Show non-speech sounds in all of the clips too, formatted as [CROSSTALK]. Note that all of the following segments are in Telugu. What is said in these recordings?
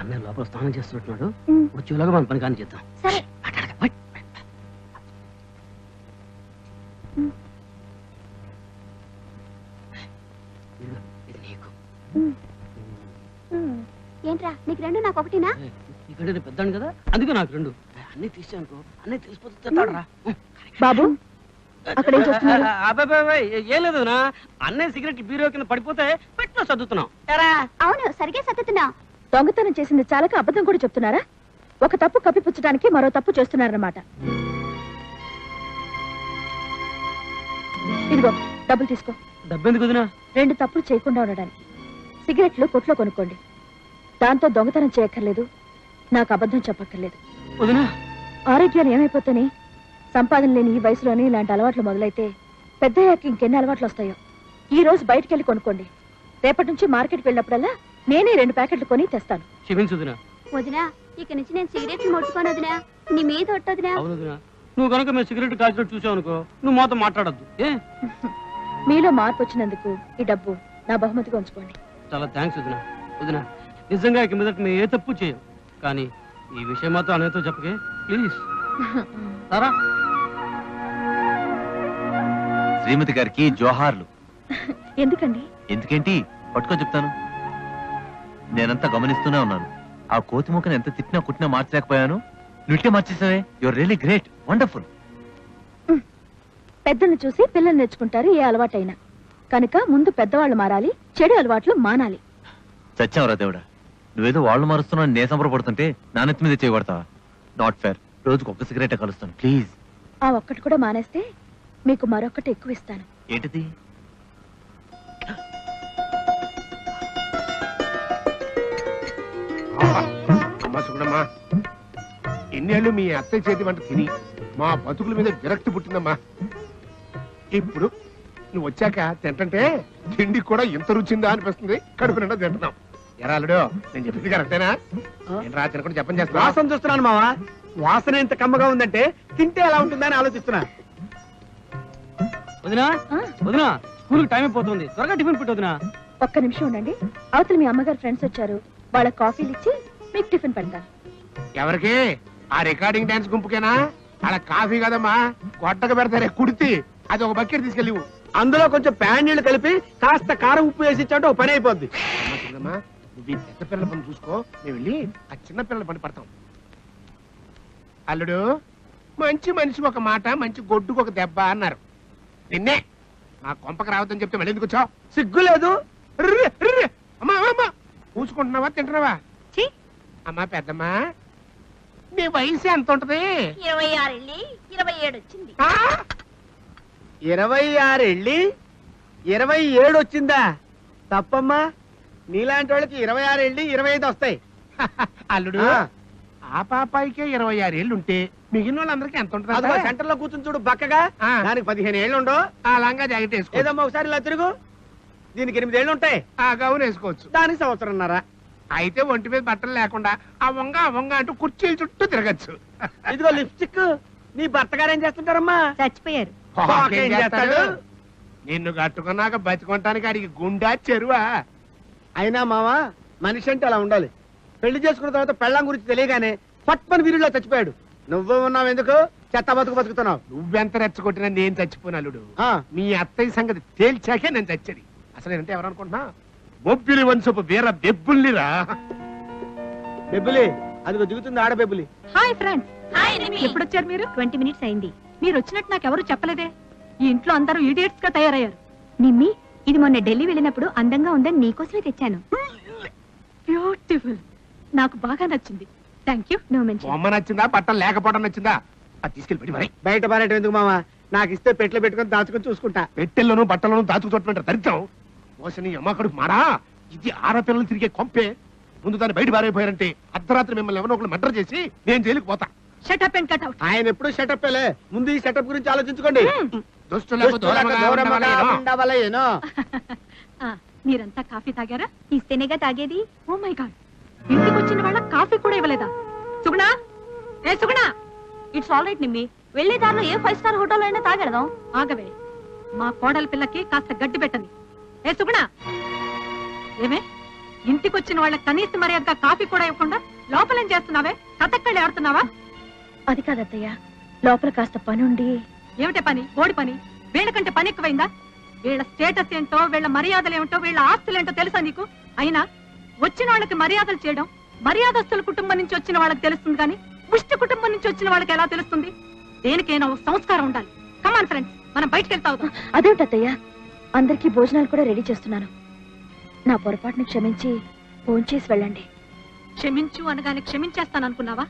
అన్నయ్య లోపల స్నానం చేస్తున్నట్టున్నాడు. వచ్చేలాగా మన పని కానీ చేద్దాం సరే. ఏంట్రా నీకు రెండు నాకు ఒకటినా? నేను పెద్దాను కదా? అందుకే నాకు రెండు. అన్నీ తీసే అనుకో అన్నీ తెలిసిపోతే తిట్టాడరా బాబు అక్కడ ఏం లేదు అన్నయ్య సిగరెట్ బీరో కింద పడిపోతే పెట్టిలో చదువుతున్నాం అవును సరిగే సత్తుతున్నా దొంగతనం చేసింది చాలక అబద్ధం కూడా చెప్తున్నారా? ఒక తప్పు కప్పిపుచ్చడానికి మరో తప్పు చేస్తున్నారన్నమాట. ఇదిగో డబ్బులు తీసుకో. డబ్బెందుకు వదినా? రెండు తప్పులు చేయకుండా ఉండడానికి. సిగరెట్లు కొట్లో కొనుక్కోండి. దాంతో దొంగతనం చేయక్కర్లేదు. నాకు అబద్ధం చెప్పక్కర్లేదు. వదినా? ఆరోగ్యాలు ఏమైపోతాని? సంపాదన లేని ఈ వయసులోనే ఇలాంటి అలవాట్లు మొదలైతే పెద్దయ్యాక ఇంకెన్ని అలవాట్లు వస్తాయో? ఈ రోజు బయటికి వెళ్ళి కొనుక్కోండి. రేపటి నుంచి మార్కెట్కి వెళ్ళినప్పుడల్లా నేనే రెండు ప్యాకెట్లు కొని తెస్తాను. క్షమించు వదినా. ఇక నుంచి నేను సిగరెట్లు ముట్టుకోను వదినా. నీ మీద ఒట్టొదినా నువ్వు కనుక మేము సిగరెట్ కాల్చినట్టు చూసావు అనుకో నువ్వు మాతో మాట్లాడద్దు. ఏ? మీలో మార్పు వచ్చినందుకు ఈ డబ్బు నా బహుమతిగా ఉంచుకోండి. చాలా థ్యాంక్స్ వదినా. వదినా నిజంగా ఇక మీదట మేము ఏ తప్పు చేయం కానీ ఈ విషయం మాత్రం అన్నయ్యతో చెప్పకే. ప్లీజ్. సారా శ్రీమతి గారికి జోహార్లు. [LAUGHS] ఎందుకండి? ఎందుకేంటి? పట్టుకో చెప్తాను. నేనంతా గమనిస్తూనే ఉన్నాను. ఆ కోతి ముఖను ఎంత తిట్టినా కుట్టినా మార్చలేకపోయాను. నువ్వుకే మార్చేసావే? యువర్ రియలీ గ్రేట్ వండర్ఫుల్ పెద్దల్ని చూసి పిల్లలు నేర్చుకుంటారు ఏ అలవాటైనా. కనుక ముందు పెద్దవాళ్ళు మారాలి చెడు అలవాట్లు మానాలి. చచ్చావురా దేవుడా. నువ్వేదో వాళ్ళు మారుస్తున్నావు నే సంబరపడుతుంటే నా నెత్తి మీద చేయబడతావా నాట్ ఫేర్ రోజుకు ఒక్క సిగరెట్ కలుస్తాను. ప్లీజ్ ఆ ఒక్కటి కూడా మానేస్తే మీకు మరొకటి ఎక్కువ ఇస్తాను. ఏంటిది? అమ్మా సుగుణమ్మా ఎన్నేళ్ళు మీ అత్తయ్య చేతి వంట తిని మా బతుకుల మీద విరక్తి పుట్టిందమ్మా. ఇప్పుడు నువ్వు వచ్చాక తింటంటే తిండి కూడా ఇంత రుచిందా అనిపిస్తుంది. కడుపు నిండా తింటున్నాం ఎరాలుడు నేను చెప్పింది కరెక్టేనా? నేను రా తినకుండా చెప్పని చేస్తా వాసన చూస్తున్నాను మావా. వాసన ఎంత కమ్మగా ఉందంటే తింటే ఎలా ఉంటుందని ఆలోచిస్తున్నా. వదినా వదినా స్కూల్కి టైం అయిపోతుంది. త్వరగా టిఫిన్ పెట్టు వదినా. ఒక్క నిమిషం ఉండండి. అవతల మీ అమ్మగారు ఫ్రెండ్స్ వచ్చారు. వాళ్ళ కాఫీలు ఇచ్చి మీకు టిఫిన్ పెడతాను. ఎవరికి? ఆ రికార్డింగ్ డాన్స్ గుంపుకేనా? అలా కాఫీ కదమ్మా కొట్టక పెడతారే కుడితి. అది ఒక బకెట్ తీసుకెళ్ళి ఇవ్వు. అందులో కొంచెం ప్యాన్ నీళ్ళు కలిపి కాస్త కారం ఉప్పు వేసి ఇచ్చాడు ఓ పని అయిపోద్ది. నువ్వు పెద్ద పిల్లల పని చూసుకో మేము వెళ్ళి ఆ చిన్న పిల్లల పని పడతాం. అల్లుడు మంచి మనిషి ఒక మాట మంచి గొడ్డుకు ఒక దెబ్బ అన్నారు. నిన్నే మా కొంపకి రావద్దని చెప్తే మళ్ళీ ఎందుకు వచ్చావు? సిగ్గు లేదు. అమ్మా, అమ్మా పూసుకుంటున్నావా తింటున్నావా? అమ్మా పెద్దమ్మా. నీ వయసు ఎంత ఉంటది ఇరవై ఆరు వెళ్ళి ఇరవై ఏడు వచ్చింది. ఆ? ఇరవై ఆరు వెళ్ళి ఇరవై ఏడు వచ్చిందా? తప్పమ్మా. నీలాంటి వాళ్ళకి ఇరవై ఆరు వెళ్ళి ఇరవై ఐదు వస్తాయి. [LAUGHS] అల్లుడు ఆ. ఆ పాపాయికే ఇరవై ఆరు ఏళ్ళు ఉంటే మిగిలిన వాళ్ళందరికీ ఎంత అదిగో ఉంటుంది సెంటర్లో కూర్చుని చూడు బక్కగా. ఆ. దానికి పదిహేను ఏళ్ళు ఉండవు. ఆ లంగా జాకెట్ వేసుకో. ఏదమ్మా ఒకసారి ఇలా తిరుగు. దీనికి ఎనిమిది ఏళ్ళు ఉంటాయి. ఆ గౌన్ వేసుకోవచ్చు. దానికి సంవత్సరంన్నారా. అయితే ఒంటి మీద బట్టలు లేకుండా ఆ వంగ ఆ వంగ అంటూ కుర్చీల చుట్టూ తిరగచ్చు. ఇదిగో లిప్స్టిక్. నీ భర్త గారు ఏం చేస్తుంటారమ్మా? చచ్చిపోయారు. ఏం చేస్తాడు? నిన్ను కట్టుకున్నాక బతికొంటానికి అడిగి గుండా చెరువా? అయినా మావా మనిషి అంటే అలా ఉండాలి. పెళ్ళి చేసుకున్న తర్వాత పెళ్ళాం గురించి తెలియగానే పట్మని వీరులో చచ్చిపోయాడు. నువ్వు ఉన్నావు ఎందుకు? చెత్త బతుకు బతుకుతున్నావు. నువ్వెంత రెచ్చగొట్టినా నేను చచ్చిపోను అల్లుడు. ఆ, మీ అత్తయ్య సంగతి తేల్చాకే నేను చచ్చేది. అసలు నేనంటే ఎవరనుకుంటున్నా బొబ్బిలి వంశపు వీర బెబ్బుల్నిరా. బెబ్బులి అదిగో దిగుతుంది ఆడ బెబ్బులి. Hi friends. ఎప్పుడు వచ్చారు మీరు? ట్వంటీ మినిట్స్ అయింది. మీరు వచ్చినట్టు నాకు ఎవరు చెప్పలేదే. ఈ ఇంట్లో అందరూ ఈడియట్స్గా తయారయ్యారు. నిమ్మి ఇది మొన్న ఢిల్లీ వెళ్ళినప్పుడు అందంగా ఉందని నీకోసమే తెచ్చాను. బ్యూటిఫుల్ నాకు బాగా నచ్చింది. థ్యాంక్ యూ నో మెన్షన్ బొమ్మ నచ్చిందా? బట్టలు లేకపోవడం నచ్చిందా? అది తీసుకెళ్ళి పెట్టి మరి. బయట పారేట ఎందుకు మావా నాకు ఇస్తే పెట్లు పెట్టుకొని దాచుకొని చూసుకుంటా. పెట్టెల్లోనూ బట్టలను దాచుకున్నటువంటి దరిద్రం. మోసని అమ్మకడుకు మారా? ఇది ఆడపిల్లలు తిరిగే కొంపే. ముందు దాన్ని బయట పారైపోయారంటే అర్ధరాత్రి మిమ్మల్ని ఎవరో ఒకరు మర్డర్ చేసి నేను జైలుకి పోతా. Shut up and cut out ఆయన ఎప్పుడు సెటప్ ముందు ఈ సెటప్ గురించి ఆలోచించుకోండి. మీరంతా కాఫీ తాగారా? ఇస్తేనేగా తాగేది? ఓ మై గాడ్ ఇంటికి వచ్చిన వాళ్ళ కాఫీ కూడా ఇవ్వలేదా? సుగుణా? ఏ Suguna? It's all right Nimmi. వెళ్ళే దారిలో ఏ ఫైవ్ స్టార్ హోటల్ అయినా తాగడదాం ఆగవే. మా కోడల పిల్లకి కాస్త గడ్డి పెట్టని. ఏ సుగుణా? ఏమే? ఇంటికి వచ్చిన వాళ్ళకి కనీస మర్యాదగా కాఫీ కూడా ఇవ్వకుండా లోపలేం చేస్తున్నావే? కథక్కళ్ళు ఆడుతున్నావా? అది కాదత్తయ్య. లోపల కాస్త పని ఉండి ఏమిటే పని? ఓడి పని? వీళ్ళకంటే పని ఎక్కువైందా? వీళ్ళ స్టేటస్ ఏంటో వీళ్ళ మర్యాదలు ఏమిటో వీళ్ళ ఆస్తులు ఏంటో తెలుసా నీకు? అయినా వచ్చిన వాళ్ళకి మర్యాదలు చేయడం మర్యాదస్తుల కుటుంబం నుంచి వచ్చిన వాళ్ళకి తెలుస్తుంది కానీ ముష్టి కుటుంబం నుంచి వచ్చిన వాళ్ళకి ఎలా తెలుస్తుంది? దేనికైనా సంస్కారం ఉండాలి. కమాన్ ఫ్రెండ్స్ మనం బయటకు వెళ్తా అవుతాం అదేమిటత్తయ్య? అందరికీ భోజనాలు కూడా రెడీ చేస్తున్నాను. నా పొరపాటుని క్షమించి ఫోన్ చేసి వెళ్ళండి. క్షమించు అనగానే క్షమించేస్తాను అనుకున్నావా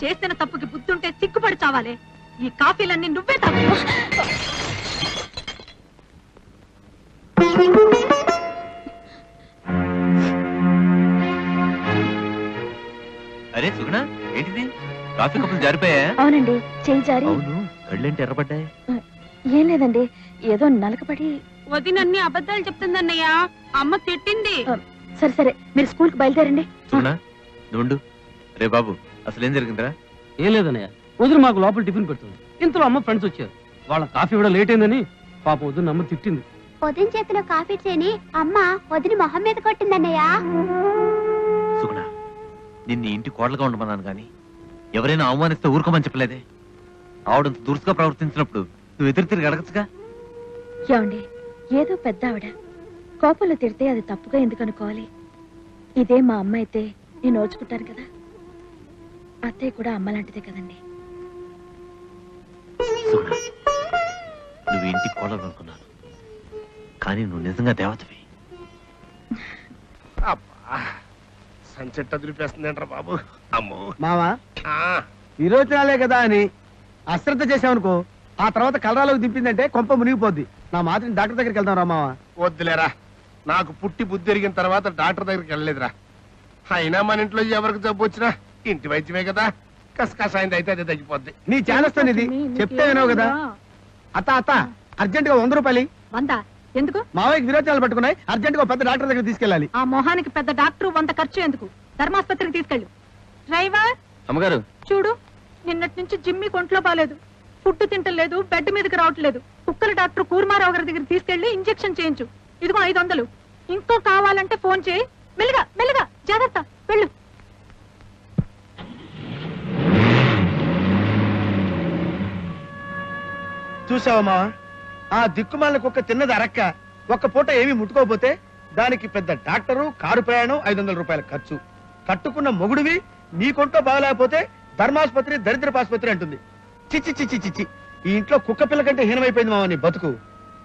చేసిన తప్పుకి బుద్ధుంటే సిగ్గుపడి చావాలే. ఈ కాఫీలన్నీ నువ్వే తాగు. అరే సుగుణ ఏంటిది? కాఫీ కప్పులు జారిపోయా అవునండి చేయి జారి. అవును కళ్ళేంటి ఎర్రబడ్డాయి? ఏం లేదండి ఏదో నలకపడి వదినన్ని అబద్ధాలు చెప్తుందన్నయ్య. అమ్మ తిట్టింది. సరే సరే. మీరు స్కూల్కి బయలుదేరండి. సుగుణ నుండు రే బాబు అసలు ఏం జరిగిందిరా? ఏం లేదన్నయ్య. వదిన మాకు లోపల టిఫిన్ పెడుతుంది. ఇంతలో అమ్మ ఫ్రెండ్స్ వచ్చారు. వాళ్ళ కాఫీ కూడా లేట్ అయిందని పాప వదిన అమ్మ తిట్టింది. వదిన చేతిలో కాఫీ చేని అమ్మ వదిన మొహం మీద కొట్టిందన్నయ్య. సుగుణ నిన్ను ఇంటి కోడలుగా ఉండమన్నాను గాని ఎవరైనా అవమానిస్తే ఊరుకోమని చెప్పలేదే. ఆవిడంత దురుసుగా ప్రవర్తించినప్పుడు నువ్వు ఎదురు తిరిగి అడగచ్చుగా? ఏమండి? ఏదో పెద్ద ఆవిడ కోపంలో తిడితే అది తప్పుగా ఎందుకు అనుకోవాలి? ఇదే మా అమ్మ అయితే నేను ఓర్చుకుంటాను కదా? అత్తయ్య కూడా అమ్మ లాంటిదే కదండి. నువ్వు ఇంటి కోడలు అనుకున్నాను కానీ నువ్వు నిజంగా దేవతవి. అబ్బా సన్సెట్ అదిరిపేస్తుందంట్రా బాబు? అమ్మో. మావా ఆ, విరోచనాలే కదా అని అశ్రద్ధ చేసావనుకో ఆ తర్వాత కలరాలోకి దింపిందంటే కొంప మునిగిపోద్ది. నా మాత్రం డాక్టర్ దగ్గరికి వెళ్దాం రా మావా. వద్దులేరా. నాకు పుట్టి బుద్ధి ఎరిగిన తర్వాత డాక్టర్ దగ్గరికి వెళ్ళలేదురా. అయినా మన ఇంట్లో ఎవరికి జబ్బు వచ్చినా ఇంటి వైద్యమే కదా. కసకసాయింది అయితే అదే తగ్గిపోద్ది. నీ చేలస్తాను ఇది చెప్తే వినవు కదా. అత్త అత్త అర్జెంట్గా వంద రూపాయలు వందా? ఎందుకు? మావయ్యకి విరోచనాలు పట్టుకున్నాయి. అర్జెంట్గా పెద్ద డాక్టర్ దగ్గర తీసుకెళ్ళాలి. ఆ మొహానికి పెద్ద డాక్టర్ వంద ఖర్చు ఎందుకు? ధర్మాస్పత్రికి తీసుకెళ్ళు. డ్రైవర్? అమ్మగారు. చూడు నిన్నటి నుంచి జిమ్మి కొంట్లో బాలేదు. ఫుడ్ తింటలేదు బెడ్ మీదకి రావట్లేదు. కుక్కల డాక్టర్ కూర్మారావు గారి దగ్గర తీసుకెళ్ళి ఇంజెక్షన్ చేయించు. ఇదిగో ఐదు వందలు. ఇంకో కావాలంటే ఫోన్ చేయి. మెల్లిగా మెల్లిగా జాగ్రత్త వెళ్ళు. చూసావమ్మా ఆ దిక్కుమాల కుక్క తిన్నది అరక్క. ఒక్క పూట ఏమీ ముట్టుకోకపోతే దానికి పెద్ద డాక్టరు కారు ప్రయాణం ఐదు వందల రూపాయల ఖర్చు. కట్టుకున్న మొగుడివి నీ కొంట్లో బాగలేకపోతే ధర్మాసుపత్రి దరిద్రపాసుపత్రి అంటుంది. చిచ్చి చిచ్చి చిచ్చి ఈ ఇంట్లో కుక్క పిల్ల కంటే హీనమైపోయింది మావా నీ బతుకు?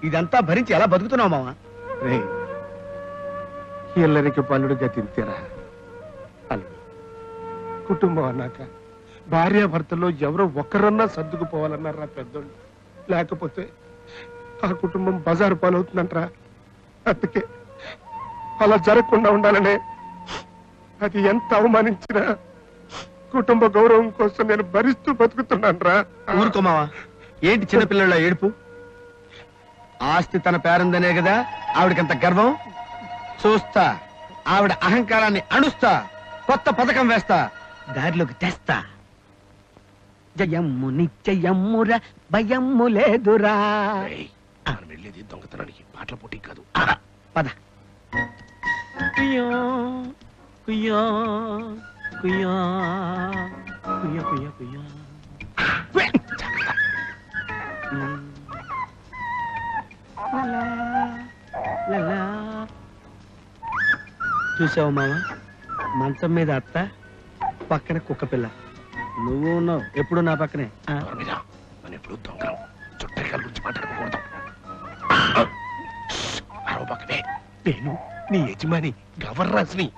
ఇదంతా భరించి ఎలా బతుకుతున్నావు మావా? రే ఇల్లరికి పల్లుడుగా తింతేరా అల్లుడు కుటుంబం అన్నాక భార్యాభర్తల్లో ఎవరో ఒక్కరన్నా సర్దుకుపోవాలన్నారా పెద్దోళ్ళు? లేకపోతే ఆ కుటుంబం బజారు పాలవుతుందంటరా? అందుకే అలా జరగకుండా ఉండాలనే అది ఎంత అవమానించినా కుటుంబ గౌరవం కోసం నేను భరిస్తూ బతుకుతున్నాను రా ఊరుకో మావా. ఏంటి చిన్నపిల్లల ఏడుపు? ఆస్తి తన పేరుందనే కదా ఆవిడకంత గర్వం? చూస్తా ఆవిడ అహంకారాన్ని అణుస్తా కొత్త పథకం వేస్తా. దారిలోకి తెస్తా. జయమ్ము నిత్యయమ్ముర భయమ్ము లేదురా. మనం వెళ్ళేది దొంగతనానికి పాటల పోటీ కాదు. పద. కుయ్యో కుయ్యో. చూసావు మామ మంచం మీద అత్త పక్కన కుక్క పిల్ల. నువ్వు ఉన్నావు ఎప్పుడు నా పక్కనే? మనం ఎప్పుడు దొంగలం. చుట్టరికాల గురించి మాట్లాడకూడదు నేను నీ యజమాని గవర్రాజ్ని.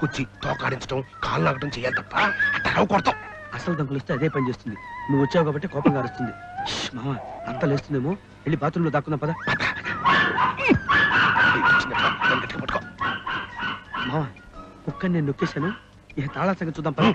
నా ముందుకొచ్చి తోకాడించడం కాళ్ళు నాగడం చేయాలి తప్ప అట్ట అరవ కొడతాం అసలు దంకులిస్తే అదే పని చేస్తుంది. నువ్వు వచ్చావు కాబట్టి కోపంగా అరుస్తుంది. మామ అంత లేస్తుందేమో? వెళ్ళి బాత్రూంలో దాక్కుందాం పద. మామ కుక్కని నేను నొక్కేశాను. ఇక తాళా సంగతి చూద్దాం పద.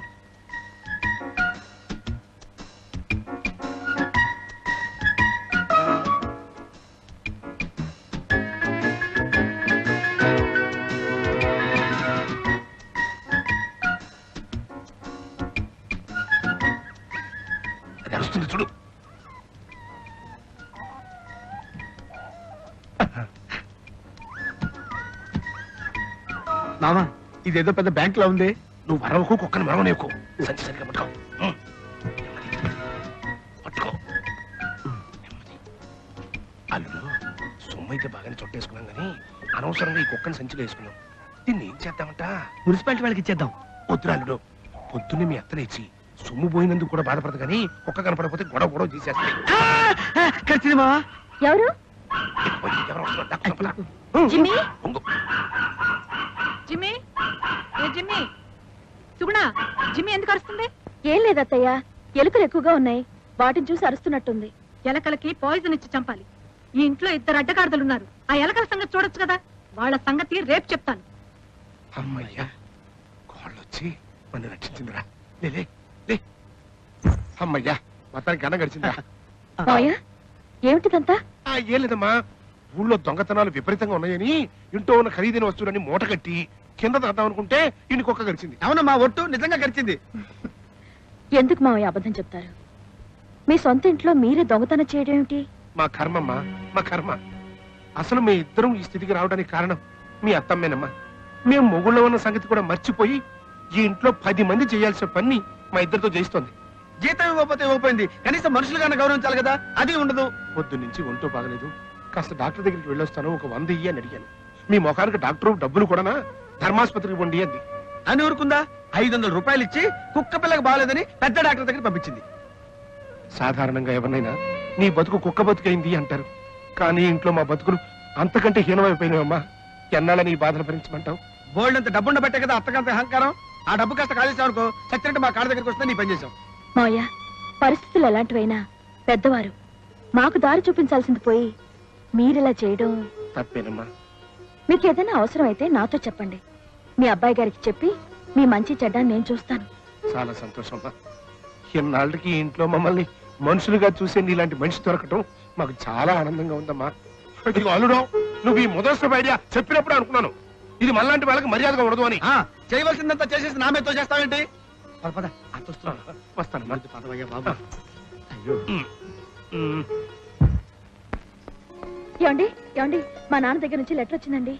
అది అరుస్తుంది చూడు. మామా ఇదేదో పెద్ద బ్యాంక్లో ఉంది. నువ్వు వరవకు కుక్కను మరవనేకు సంచి సరిగ్గా పట్టుకో. పట్టుకో. అల్లుడు సొమ్ము అయితే బాగానే చుట్టేసుకున్నాం కానీ అనవసరంగా ఈ కుక్కని సంచిలో వేసుకున్నాం. దీన్ని ఏం చేద్దామంట? మున్సిపాలిటీ వాళ్ళకి ఇచ్చేద్దాం. వద్దురాలుడు పొద్దున్నే మీ అత్తలేచి సొమ్ము పోయినందుకు కూడా బాధపడదు కానీ కుక్క కనపడకపోతే గొడవ గొడవ చేసేస్తాయి. ఖర్చుది మావా ఎవరు. జిమ్మి? ఉంగు. జిమ్మి? ఏ జిమ్మి? సుగుణ జిమ్మి ఎందుకు అరుస్తుంది? ఏం లేదత్తయ్య ఎలుకలు ఎక్కువగా ఉన్నాయి వాటిని చూసి అరుస్తున్నట్టుంది. ఎలకలకి పాయిజన్ ఇచ్చి చంపాలి. ఈ ఇంట్లో ఇద్దరు అడ్డగాడిదలు ఉన్నారు ఆ ఎలకల సంగతి చూడొచ్చు కదా? వాళ్ళ సంగతి రేపు చెప్తాను. అమ్మయ్యా కోళ్ళొచ్చి రక్షించిందిరా. అమ్మయ్యా మొత్తానికి గన్న గడిచిందా? ఏమిటిదంతా? ఆ, ఏం లేదమ్మా. ఊళ్ళో దొంగతనాలు విపరీతంగా ఉన్నాయని ఇంట్లో ఉన్న ఖరీదైన వస్తువులన్నీ మూట కట్టి కింద దాద్దాం అనుకుంటే కుక్క గడిచింది. అవునమ్మా ఒట్టు నిజంగా ఖర్చింది ఎందుకు మావయ్య అబద్ధం చెప్తారు? మీ సొంత ఇంట్లో మీరే దొంగతనం చేయడం ఏమిటి? మా కర్మమ్మా మా కర్మ. అసలు మీ ఇద్దరం ఈ స్థితికి రావడానికి కారణం మీ అత్తమ్మేనమ్మా. మేము మొగుళ్ళో ఉన్న సంగతి కూడా మర్చిపోయి ఈ ఇంట్లో పది మంది చేయాల్సిన పని మా ఇద్దరితో జయిస్తోంది. జీతం ఇవ్వకపోతే ఇవ్వకపోయింది. కనీసం మనుషులుగానే గౌరవించాలి కదా? అది ఉండదు. పొద్దు నుంచి ఒంటో బాగలేదు. కాస్త డాక్టర్ దగ్గరికి వెళ్ళొస్తాను. ఒక వంద ఇయ్యి అని అడిగాను. మీ ముఖానికి డాక్టర్ డబ్బులు కూడానా? ధర్మాసుపత్రికి పొండి అంది. అని ఊరుకుందా? ఐదు వందల రూపాయలు ఇచ్చి కుక్క పిల్లకి బాగాలేదని పెద్ద డాక్టర్ దగ్గర పంపించింది. సాధారణంగా ఎవరినైనా నీ బతుకు కుక్క బతుకైంది అంటారు. కానీ ఇంట్లో మా బతుకులు అంతకంటే హీనమైపోయినాయమ్మా ఎన్నాళ్ళ నీ బాధలు భరించమంటావు? బోల్డ్ అంత డబ్బుండ పెట్టే కదా అత్తకంత అహంకారం? ఆ డబ్బు కాస్త కాలేసావు అనుకో చచ్చినట్టు మా కాళ్ళ దగ్గరికి వస్తే నీ పని చేసాం మావయ్య పరిస్థితులు ఎలాంటివైనా పెద్దవారు మాకు దారి చూపించాల్సింది పోయి మీరిలా చేయడం తప్పేనమ్మా. మీకు ఏదైనా అవసరం అయితే నాతో చెప్పండి. మీ అబ్బాయి గారికి చెప్పి మీ మంచి చెడ్డ నేను చూస్తాను. చాలా సంతోషమ్మా ఇన్నాళ్ళకి ఇంట్లో మమ్మల్ని మనుషులుగా చూసే నీలాంటి మనిషి దొరకటం మాకు చాలా ఆనందంగా ఉందమ్మా. అల్లుడు నువ్వు ఈ మొదటి ఐడియా చెప్పినప్పుడు అనుకున్నాను. ఇది మళ్ళాంటి వాళ్ళకి మర్యాదగా ఉండదు అని. ఆ, చేయవలసిందంతా చేసేసి నా మీదతో చేస్తావేంటి పద, పద, పదవయ్యా బాబా. అయ్యో. ఏమండి ఏమండి? మా నాన్న దగ్గర నుంచి లెటర్ వచ్చిందండి.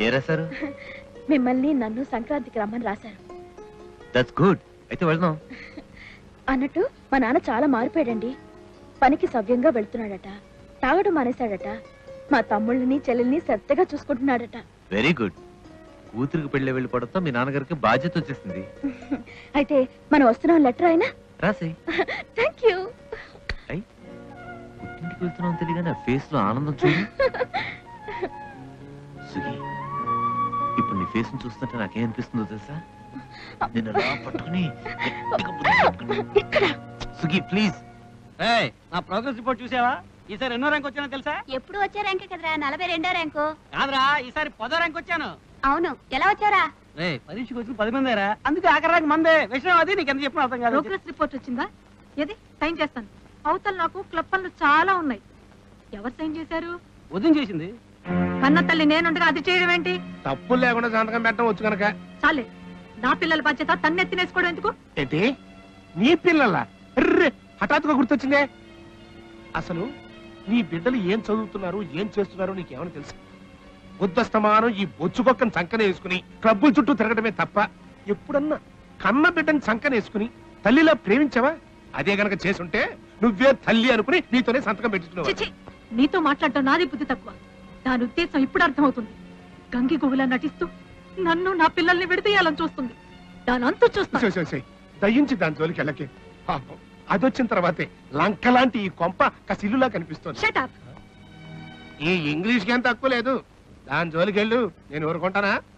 ఏ రాశారు [LAUGHS] మిమ్మల్ని నన్ను సంక్రాంతికి రమ్మని రాశారు. దట్స్ గుడ్ అయితే వెళ్దాం. [LAUGHS] అన్నట్టు మా నాన్న చాలా మారిపోయాడండి. పనికి సవ్యంగా వెళ్తున్నాడట. తాగడం మానేశాడట. మా తమ్ముళ్ళని చెల్లెల్ని శ్రద్ధగా చూసుకుంటున్నాడట. వెరీ గుడ్ కూతురికి పెళ్ళి వెళ్ళిపోవడంతో మీ నాన్నగారికి బాధ్యత వచ్చేసింది. అయితే మనం వస్తున్నాం లెటర్ అయినా? రాసి. థ్యాంక్ యూ పుట్టింటికి వెళ్తున్నాం తెలియగానే ఆ ఫేస్లో ఆనందం చూడు. సుగి ఇప్పుడు నీ ఫేస్ చూస్తుంటే నాకేం అనిపిస్తుందో తెలుసా? నేను అలా పట్టుకుని గట్టిగా ముద్దు పెట్టుకుని, ఇక్కడ. సుగి ప్లీజ్ ఏయ్, నా ప్రోగ్రెస్ రిపోర్ట్ చూసావా? ఈసారి ఎన్నో ర్యాంక్ వచ్చానో తెలుసా? ఎప్పుడు వచ్చే ర్యాంకే కదరా? నలభై రెండో ర్యాంకు కాదురా ఈసారి పదో ర్యాంక్ వచ్చాను. అవును. ఎలా వచ్చారా? రే పరీక్షకు వచ్చిన పది మందేరా? అందుకే ఆఖరి ర్యాంక్ మందే. విషయం అది నీకు ఎంత చెప్పిన అర్థం కాదు. ప్రోగ్రెస్ రిపోర్ట్ వచ్చిందా? ఏది? సైన్ చేస్తాను. అవతల నాకు క్లబ్ పనులు చాలా ఉన్నాయి. ఎవరు సైన్ చేశారు? ఉదయం చేసింది. కన్న తల్లి నేనుండగా అది చేయడం ఏంటి? తప్పులు లేకుండా సంతకం పెట్టడం వచ్చు కనుక చాలే. నా పిల్లల బాధ్యత తన్నెత్తినేసుకోవడం ఎందుకు? ఏంటి? నీ పిల్లల? హఠాత్తుగా గుర్తొచ్చిందే. అసలు నీ బిడ్డలు ఏం చదువుతున్నారు ఏం చేస్తున్నారు నీకేమైనా తెలుసు? బుద్ధస్తమానం ఈ బొచ్చుకొక్కని చంకన వేసుకుని క్లబ్బుల చుట్టూ తిరగడమే తప్ప ఎప్పుడన్నా కన్న బిడ్డని చంకన వేసుకుని తల్లిలా ప్రేమించావా? అదే గనక చేసుంటే నువ్వే తల్లి అనుకుని నీతోనే సంతకం పెట్టించుకున్నావు నీతో మాట్లాడటం నాది బుద్ధి తక్కువ. దాని ఉద్దేశం ఇప్పుడు అర్థమవుతుంది. గంగి గువ్వలా నటిస్తూ నన్ను నా పిల్లల్ని విడదీయాలని చూస్తుంది. దాని అంతు సరే. దయించి దాని జోలికి వెళ్ళకే. పాపం అదొచ్చిన తర్వాతే లంక లాంటి ఈ కొంప కసిల్లులా కనిపిస్తోంది. ఈ ఇంగ్లీష్ ఏం తక్కువ లేదు. దాని జోలికి వెళ్ళు నేను ఊరుకుంటానా?